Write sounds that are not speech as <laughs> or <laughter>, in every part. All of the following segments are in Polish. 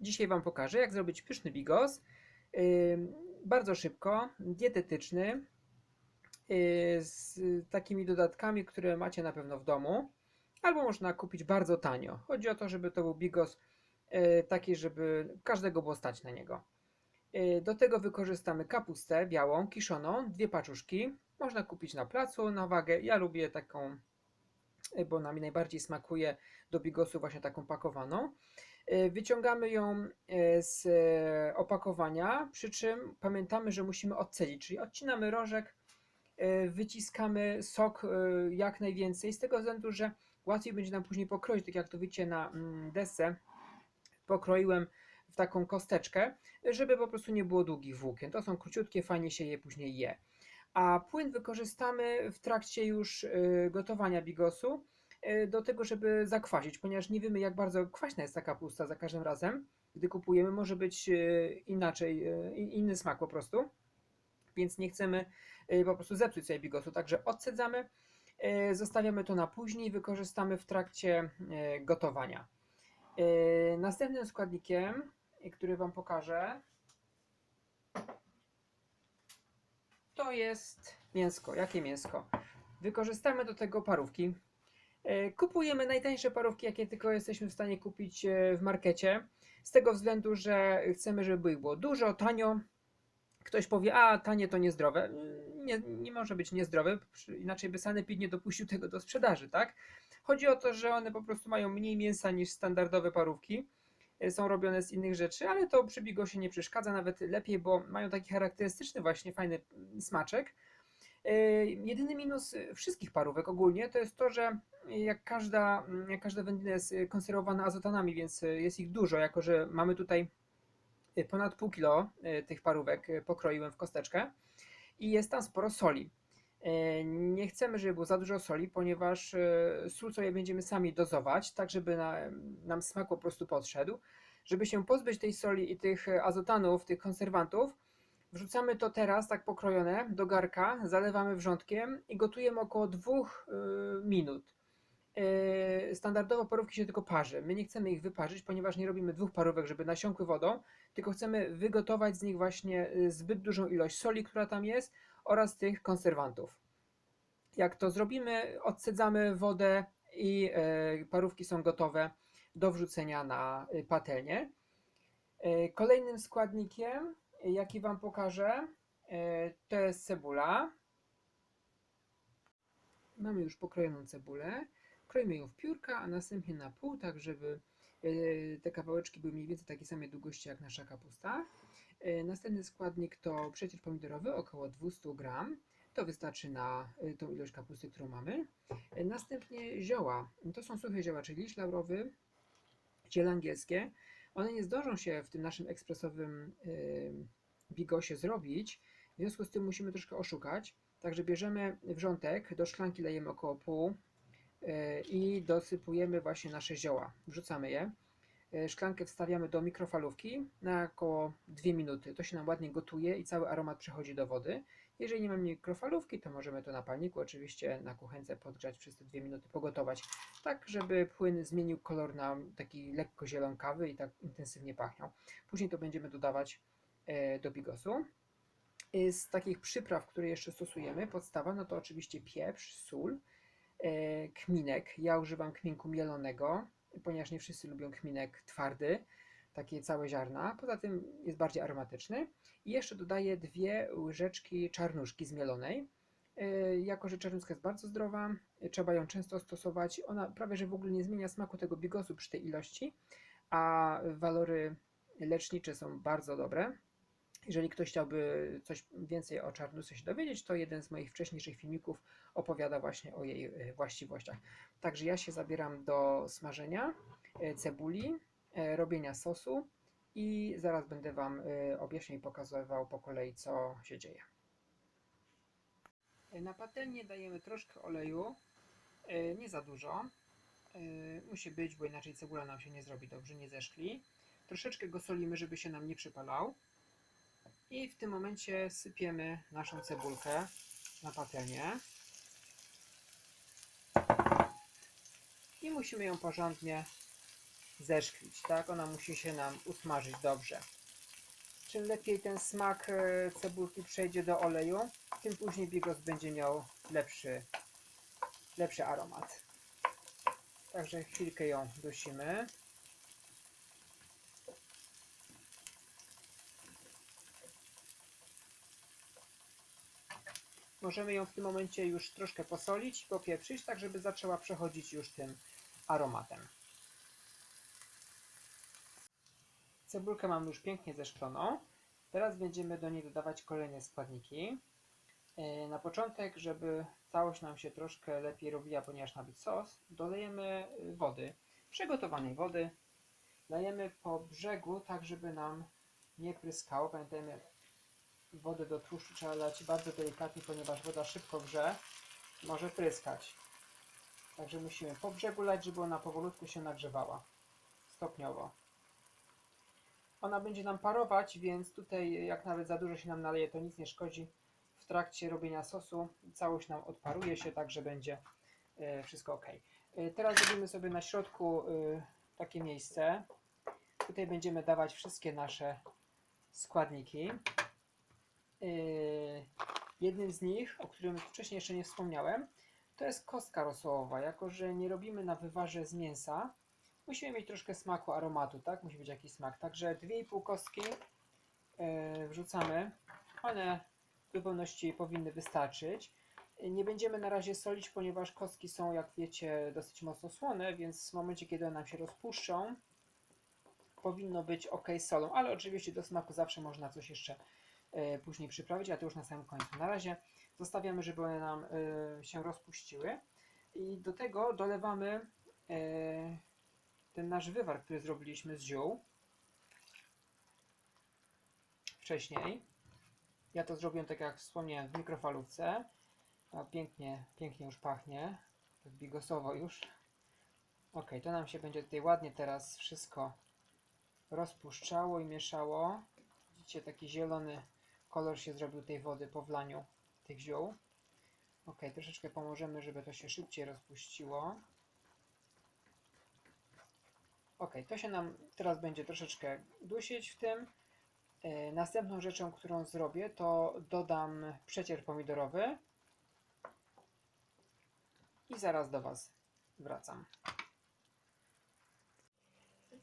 Dzisiaj Wam pokażę, jak zrobić pyszny bigos. Bardzo szybko, dietetyczny, yy, z takimi dodatkami, które macie na pewno w domu, albo można kupić bardzo tanio. Chodzi o to, żeby to był bigos yy, taki, żeby każdego było stać na niego. Yy, Do tego wykorzystamy kapustę białą, kiszoną, dwie paczuszki. Można kupić na placu na wagę. Ja lubię taką, bo ona mi najbardziej smakuje do bigosu właśnie taką pakowaną. E, Wyciągamy ją e, z opakowania, przy czym pamiętamy, że musimy odcedzić, czyli odcinamy rożek, wyciskamy sok jak najwięcej, z tego względu, że łatwiej będzie nam później pokroić, tak jak to widzicie na mm, desce, pokroiłem w taką kosteczkę, żeby po prostu nie było długich włókien. To są króciutkie, fajnie się je później je. A płyn wykorzystamy w trakcie już e, gotowania bigosu, e, do tego, żeby zakwasić, ponieważ nie wiemy, jak bardzo kwaśna jest ta kapusta za każdym razem, gdy kupujemy. Może być e, inaczej, in- inny smak po prostu, więc nie chcemy po prostu zepsuć sobie bigosu. Także odcedzamy, zostawiamy to na później, wykorzystamy w trakcie gotowania. Następnym składnikiem, który Wam pokażę, to jest mięsko. Jakie mięsko? Wykorzystamy do tego parówki. E, Kupujemy najtańsze parówki, jakie tylko jesteśmy w stanie kupić e, w markecie. Z tego względu, że chcemy, żeby ich było dużo, tanio. Ktoś powie, a tanie to niezdrowe. Nie, nie może być niezdrowe, inaczej by Sanepid nie dopuścił tego do sprzedaży, tak? Chodzi o to, że one po prostu mają mniej mięsa niż standardowe parówki. Są robione z innych rzeczy, ale to przy bigosie nie przeszkadza, nawet lepiej, bo mają taki charakterystyczny właśnie fajny smaczek. E, Jedyny minus wszystkich parówek ogólnie to jest to, że jak każda, jak każda wędlina jest konserwowana azotanami, więc jest ich dużo, jako że mamy tutaj ponad pół kilo e, tych parówek pokroiłem w kosteczkę i jest tam sporo soli. E, Nie chcemy, żeby było za dużo soli, ponieważ e, sól sobie będziemy sami dozować, tak żeby na, nam smak po prostu podszedł. Żeby się pozbyć tej soli i tych e, azotanów, tych konserwantów, wrzucamy to teraz tak pokrojone do garka, zalewamy wrzątkiem i gotujemy około 2 minut. Standardowo parówki się tylko parzy. My nie chcemy ich wyparzyć, ponieważ nie robimy dwóch parówek, żeby nasiąkły wodą, tylko chcemy wygotować z nich właśnie zbyt dużą ilość soli, która tam jest oraz tych konserwantów. Jak to zrobimy, odcedzamy wodę i e, parówki są gotowe do wrzucenia na e, patelnię. E, Kolejnym składnikiem, jaki Wam pokażę, to jest cebula. Mamy już pokrojoną cebulę. Kroimy ją w piórka, a następnie na pół, tak żeby te kawałeczki były mniej więcej takiej samej długości jak nasza kapusta. E, Następny składnik to przecier pomidorowy, około 200 gram. To wystarczy na y, tą ilość kapusty, którą mamy. Y, Następnie zioła. To są suche zioła, czyli liść laurowy, ziele angielskie. One nie zdążą się w tym naszym ekspresowym y, bigosie zrobić, w związku z tym musimy troszkę oszukać. Także bierzemy wrzątek, do szklanki lejemy około pół y, i dosypujemy właśnie nasze zioła. Wrzucamy je. Y, Szklankę wstawiamy do mikrofalówki na około 2 minuty. To się nam ładnie gotuje i cały aromat przechodzi do wody. Jeżeli nie mamy mikrofalówki, to możemy to na palniku, oczywiście na kuchence podgrzać przez te 2 minuty, pogotować, tak żeby płyn zmienił kolor na taki lekko zielonkawy i tak intensywnie pachniał. Później to będziemy dodawać e, do bigosu. Y, Z takich przypraw, które jeszcze stosujemy, podstawa, no to oczywiście pieprz, sól, e, kminek. Ja używam kminku mielonego, ponieważ nie wszyscy lubią kminek twardy, takie całe ziarna. Poza tym jest bardziej aromatyczny. I jeszcze dodaję dwie łyżeczki czarnuszki zmielonej. Yy, Jako, że czarnuszka jest bardzo zdrowa, yy, trzeba ją często stosować. Ona prawie że w ogóle nie zmienia smaku tego bigosu przy tej ilości, a walory lecznicze są bardzo dobre. Jeżeli ktoś chciałby coś więcej o czarnuszce się dowiedzieć, to jeden z moich wcześniejszych filmików opowiada właśnie o jej yy, właściwościach. Także ja się zabieram do smażenia yy, cebuli, yy, robienia sosu i zaraz będę Wam objaśniał i pokazywał po kolei, co się dzieje. Na patelnię dajemy troszkę oleju, nie za dużo. Musi być, bo inaczej cebula nam się nie zrobi dobrze, nie zeszkli. Troszeczkę go solimy, żeby się nam nie przypalał. I w tym momencie sypiemy naszą cebulkę na patelnię. I musimy ją porządnie zeszklić, tak? Ona musi się nam usmażyć dobrze. Czym lepiej ten smak e, cebulki przejdzie do oleju, tym później bigos będzie miał lepszy, lepszy aromat. Także chwilkę ją dusimy. Możemy ją w tym momencie już troszkę posolić i popieprzyć, tak żeby zaczęła przechodzić już tym aromatem. Cebulkę mamy już pięknie zeszkloną. Teraz będziemy do niej dodawać kolejne składniki. E, Na początek, żeby całość nam się troszkę lepiej robiła, ponieważ ma być sos, dolejemy y, wody, przygotowanej wody. Dajemy po brzegu, tak żeby nam nie pryskało. Pamiętajmy, wodę do tłuszczu trzeba dać bardzo delikatnie, ponieważ woda szybko grze, może pryskać. Także musimy po brzegu lać, żeby ona powolutku się nagrzewała. Stopniowo. Ona będzie nam parować, więc tutaj jak nawet za dużo się nam naleje, to nic nie szkodzi. W trakcie robienia sosu całość nam odparuje się, tak że będzie e, wszystko ok. E, Teraz zrobimy sobie na środku e, takie miejsce. Tutaj będziemy dawać wszystkie nasze składniki. Yy, Jednym z nich, o którym wcześniej jeszcze nie wspomniałem, to jest kostka rosołowa. Jako, że nie robimy na wywarze z mięsa, musimy mieć troszkę smaku, aromatu, tak? Musi być jakiś smak. Także 2,5 kostki yy, wrzucamy. One w zupełności powinny wystarczyć. Nie będziemy na razie solić, ponieważ kostki są, jak wiecie, dosyć mocno słone, więc w momencie, kiedy one nam się rozpuszczą, powinno być ok solą, ale oczywiście do smaku zawsze można coś jeszcze później przyprawić, a to już na samym końcu. Na razie zostawiamy, żeby one nam e, się rozpuściły i do tego dolewamy e, ten nasz wywar, który zrobiliśmy z ziół wcześniej. Ja to zrobiłem tak jak wspomniałem w mikrofalówce. A pięknie, pięknie już pachnie. Tak bigosowo już. Ok, to nam się będzie tutaj ładnie teraz wszystko rozpuszczało i mieszało. Widzicie, taki zielony kolor się zrobił tej wody po wlaniu tych ziół. Ok, troszeczkę pomożemy, żeby to się szybciej rozpuściło. Ok, to się nam teraz będzie troszeczkę dusić w tym. E, Następną rzeczą, którą zrobię, to dodam przecier pomidorowy. I zaraz do Was wracam.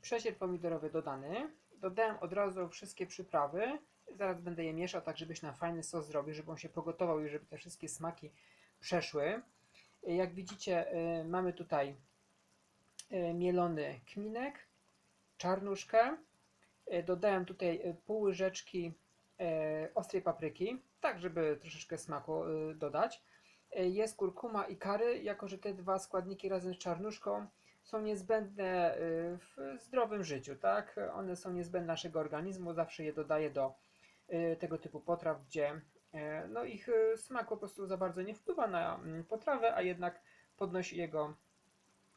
Przecier pomidorowy dodany. Dodałem od razu wszystkie przyprawy. Zaraz będę je mieszał, tak żebyś nam fajny sos zrobił, żeby on się pogotował i żeby te wszystkie smaki przeszły. Jak widzicie, y, mamy tutaj y, mielony kminek, czarnuszkę. Y, Dodałem tutaj pół łyżeczki ostrej papryki, tak żeby troszeczkę smaku dodać. Jest kurkuma i kary, jako że te dwa składniki razem z czarnuszką są niezbędne w zdrowym życiu, tak? One są niezbędne naszego organizmu, zawsze je dodaję do tego typu potraw, gdzie y, no ich y, smak po prostu za bardzo nie wpływa na mm, potrawę, a jednak podnosi jego,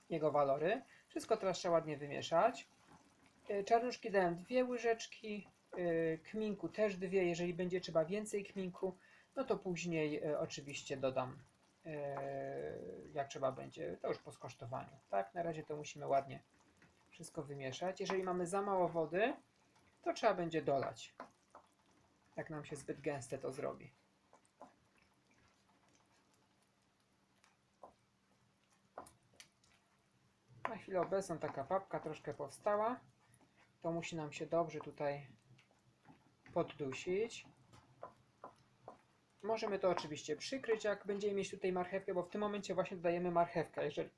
jego walory. Wszystko teraz trzeba ładnie wymieszać. Y, Czarnuszki dałem dwie łyżeczki, y, kminku też dwie, jeżeli będzie trzeba więcej kminku, no to później y, oczywiście dodam jak trzeba będzie, to już po skosztowaniu. Tak, na razie to musimy ładnie wszystko wymieszać. Jeżeli mamy za mało wody, to trzeba będzie dolać. Jak nam się zbyt gęste to zrobi. Na chwilę obecną taka papka troszkę powstała. To musi nam się dobrze tutaj poddusić. Możemy to oczywiście przykryć, jak będziemy mieć tutaj marchewkę, bo w tym momencie właśnie dodajemy marchewkę. Jeżeli,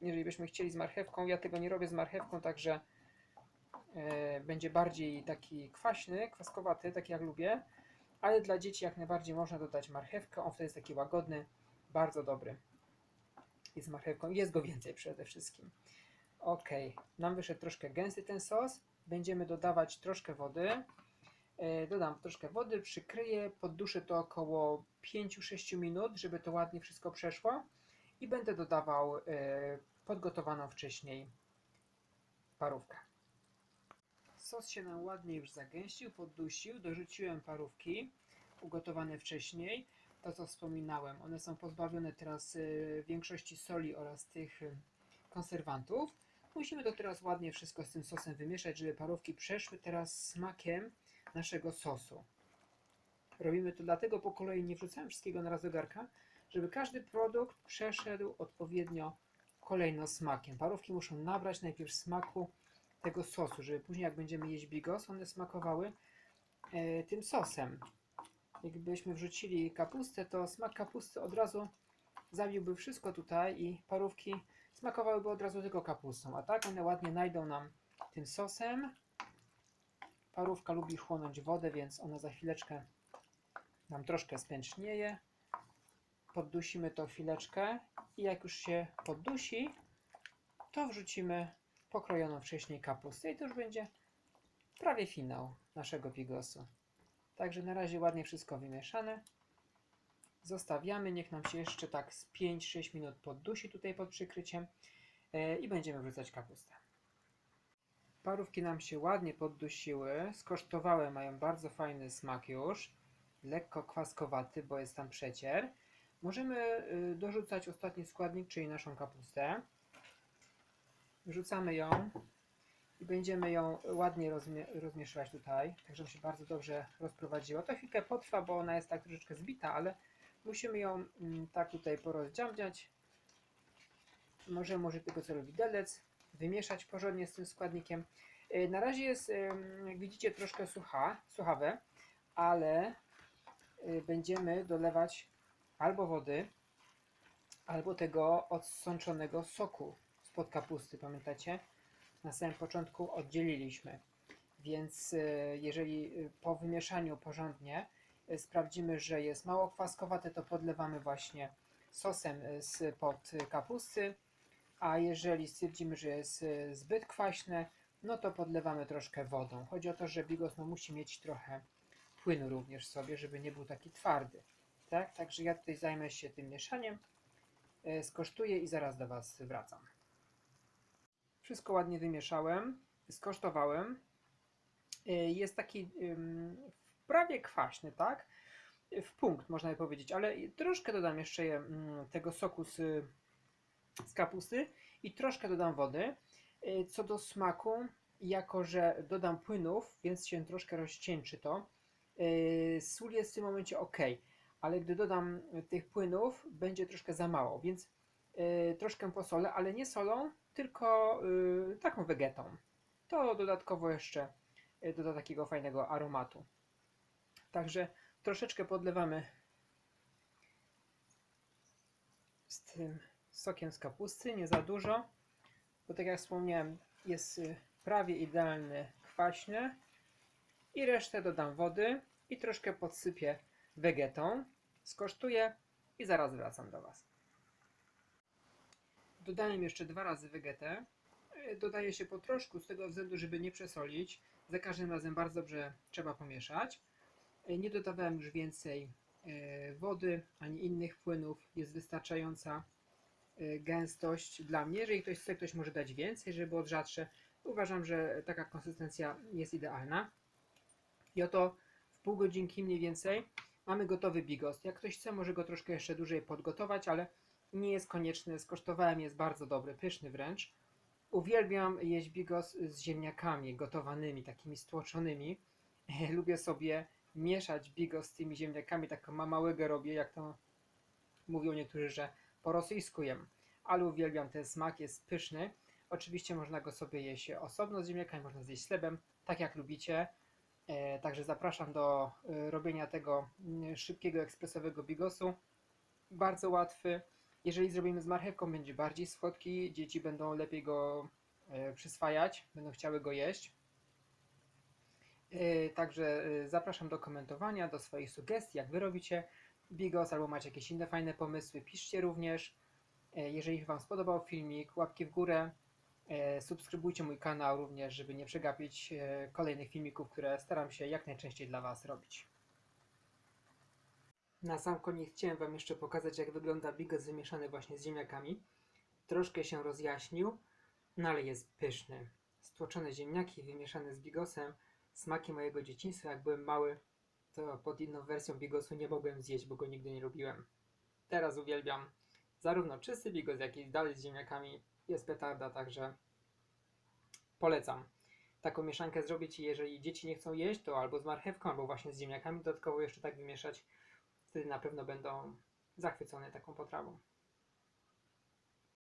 jeżeli byśmy chcieli z marchewką, ja tego nie robię z marchewką, także będzie bardziej taki kwaśny, kwaskowaty, taki jak lubię. Ale dla dzieci jak najbardziej można dodać marchewkę, on wtedy jest taki łagodny, bardzo dobry. Z marchewką jest go więcej przede wszystkim. Ok, nam wyszedł troszkę gęsty ten sos. Będziemy dodawać troszkę wody. E, Dodam troszkę wody, przykryję, podduszę to około 5-6 minut, żeby to ładnie wszystko przeszło i będę dodawał e, podgotowaną wcześniej parówkę. Sos się nam ładnie już zagęścił, poddusił, dorzuciłem parówki ugotowane wcześniej. To co wspominałem, one są pozbawione teraz e, większości soli oraz tych e, konserwantów. Musimy to teraz ładnie wszystko z tym sosem wymieszać, żeby parówki przeszły teraz smakiem naszego sosu. Robimy to dlatego po kolei, nie wrzucałem wszystkiego na raz do garka, żeby każdy produkt przeszedł odpowiednio kolejno smakiem. Parówki muszą nabrać najpierw smaku tego sosu, żeby później jak będziemy jeść bigos, one smakowały e, tym sosem. Jakbyśmy wrzucili kapustę, to smak kapusty od razu zabiłby wszystko tutaj i parówki smakowałyby od razu tylko kapustą, a tak one ładnie najdą nam tym sosem. Parówka lubi chłonąć wodę, więc ona za chwileczkę nam troszkę spęcznieje. Poddusimy to chwileczkę i jak już się poddusi, to wrzucimy pokrojoną wcześniej kapustę i to już będzie prawie finał naszego bigosu. Także na razie ładnie wszystko wymieszane. Zostawiamy, niech nam się jeszcze tak z 5-6 minut poddusi tutaj pod przykryciem e, i będziemy wrzucać kapustę. Parówki nam się ładnie poddusiły, skosztowały, mają bardzo fajny smak już, lekko kwaskowaty, bo jest tam przecier. Możemy y, dorzucać ostatni składnik, czyli naszą kapustę. Wrzucamy ją i będziemy ją ładnie rozmie rozmieszać tutaj, tak żeby się bardzo dobrze rozprowadziła. To chwilkę potrwa, bo ona jest tak troszeczkę zbita, ale musimy ją mm, tak tutaj porozdziamdziać. Możemy użyć tego celu widelec, wymieszać porządnie z tym składnikiem. Y, Na razie jest, jak widzicie, troszkę sucha, suchawe, ale y, będziemy dolewać albo wody, albo tego odsączonego soku spod kapusty, pamiętacie? Na samym początku oddzieliliśmy. Więc y, jeżeli y, po wymieszaniu porządnie y, sprawdzimy, że jest mało kwaskowate, to podlewamy właśnie sosem y, spod kapusty, a jeżeli stwierdzimy, że jest zbyt kwaśne, no to podlewamy troszkę wodą. Chodzi o to, że bigos no, musi mieć trochę płynu również sobie, żeby nie był taki twardy. Tak? Także ja tutaj zajmę się tym mieszaniem, skosztuję i zaraz do Was wracam. Wszystko ładnie wymieszałem, skosztowałem. E, Jest taki prawie kwaśny, tak? W punkt można by powiedzieć, ale troszkę dodam jeszcze tego soku z, z kapusty i troszkę dodam wody. E, Co do smaku, jako że dodam płynów, więc się troszkę rozcieńczy to, e, sól jest w tym momencie ok ale gdy dodam tych płynów, będzie troszkę za mało, więc troszkę posolę, ale nie solą, tylko y, taką wegetą. To dodatkowo jeszcze y, doda takiego fajnego aromatu. Także troszeczkę podlewamy z tym sokiem z kapusty, nie za dużo, bo tak jak wspomniałem, jest y, prawie idealny kwaśny i resztę dodam wody i troszkę podsypię wegetą, skosztuję i zaraz wracam do Was. Dodałem jeszcze dwa razy wegetę. E, Dodaje się po troszku z tego względu, żeby nie przesolić. Za każdym razem bardzo dobrze trzeba pomieszać. E, Nie dodawałem już więcej e, wody ani innych płynów. Jest wystarczająca gęstość dla mnie. Jeżeli ktoś chce, ktoś może dać więcej, żeby było rzadsze. Uważam, że taka konsystencja jest idealna. I oto w pół godzinki mniej więcej mamy gotowy bigos. Jak ktoś chce, może go troszkę jeszcze dłużej podgotować, ale nie jest konieczny. Skosztowałem, jest bardzo dobry, pyszny wręcz. Uwielbiam jeść bigos z ziemniakami gotowanymi, takimi stłoczonymi. <laughs> Lubię sobie mieszać bigos z tymi ziemniakami, taką mamałegę robię, jak to mówią niektórzy, że po rosyjsku jem. Ale uwielbiam ten smak, jest pyszny. Oczywiście można go sobie jeść osobno z ziemniakami, można zjeść z chlebem, tak jak lubicie. E, Także zapraszam do e, robienia tego mm, szybkiego, ekspresowego bigosu. Bardzo łatwy. Jeżeli zrobimy z marchewką, będzie bardziej słodki. Dzieci będą lepiej go e, przyswajać, będą chciały go jeść. E, Także e, zapraszam do komentowania, do swoich sugestii, jak wy robicie bigos, albo macie jakieś inne fajne pomysły, piszcie również. Jeżeli Wam spodobał filmik, łapki w górę. Subskrybujcie mój kanał również, żeby nie przegapić kolejnych filmików, które staram się jak najczęściej dla Was robić. Na sam koniec chciałem Wam jeszcze pokazać, jak wygląda bigos wymieszany właśnie z ziemniakami. Troszkę się rozjaśnił, no ale jest pyszny. Stłoczone ziemniaki wymieszane z bigosem, smaki mojego dzieciństwa. Jak byłem mały, to pod inną wersją bigosu nie mogłem zjeść, bo go nigdy nie lubiłem. Teraz uwielbiam zarówno czysty bigos, jak i dalej z ziemniakami. Jest petarda, także polecam taką mieszankę zrobić i jeżeli dzieci nie chcą jeść, to albo z marchewką, albo właśnie z ziemniakami dodatkowo jeszcze tak wymieszać. Wtedy na pewno będą zachwycone taką potrawą.